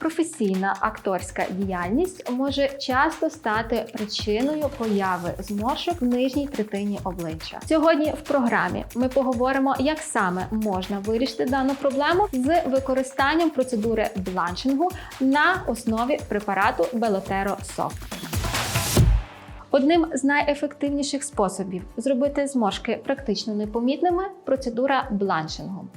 Професійна акторська діяльність може часто стати причиною появи зморшок в нижній третині обличчя. Сьогодні в програмі ми поговоримо, як саме можна вирішити дану проблему з використанням процедури бланшингу на основі препарату Белотеро Софт. Одним з найефективніших способів зробити зморшки практично непомітними процедура бланшингу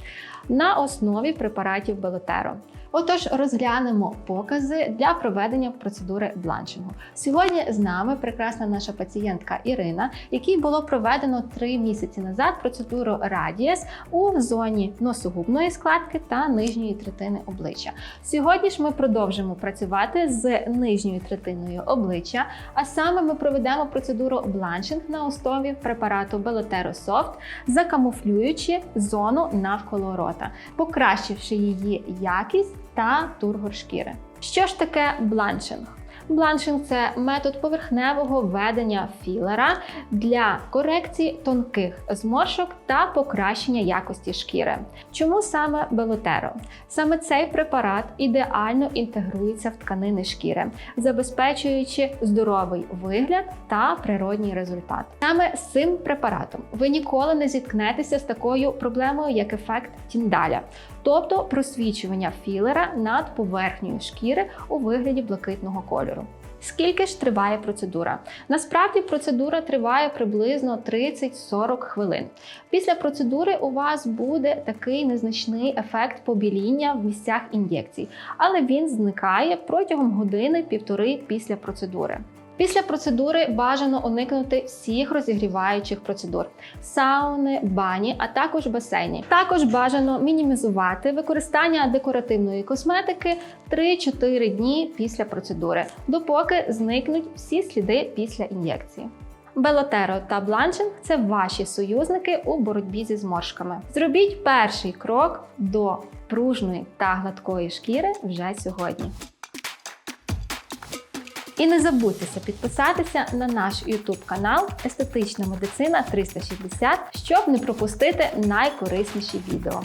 на основі препаратів Белотеро. Отож, розглянемо покази для проведення процедури бланшингу. Сьогодні з нами прекрасна наша пацієнтка Ірина, якій було проведено 3 місяці назад процедуру Радієс у зоні носогубної складки та нижньої третини обличчя. Сьогодні ж ми продовжимо працювати з нижньою третиною обличчя, а саме ми проведемо процедуру бланшинг на основі препарату Белотеро Soft, закамуфлюючи зону навколо рота, покращивши її якість та тургор шкіри. Що ж таке бланшинг? Бланшинг це метод поверхневого введення філера для корекції тонких зморшок та покращення якості шкіри. Чому саме Белотеро? Саме цей препарат ідеально інтегрується в тканини шкіри, забезпечуючи здоровий вигляд та природній результат. Саме з цим препаратом ви ніколи не зіткнетеся з такою проблемою, як ефект Тіндаля, тобто просвічування філера над поверхнею шкіри у вигляді блакитного кольору. Скільки ж триває процедура? Насправді процедура триває приблизно 30-40 хвилин. Після процедури у вас буде такий незначний ефект побіління в місцях ін'єкцій, але він зникає протягом години-півтори після процедури. Після процедури бажано уникнути всіх розігріваючих процедур: сауни, бані, а також басейні. Також бажано мінімізувати використання декоративної косметики 3-4 дні після процедури, допоки зникнуть всі сліди після ін'єкції. Белотеро та бланшинг це ваші союзники у боротьбі зі зморшками. Зробіть перший крок до пружної та гладкої шкіри вже сьогодні. І не забудьтеся підписатися на наш YouTube канал Естетична медицина 360, щоб не пропустити найкорисніші відео.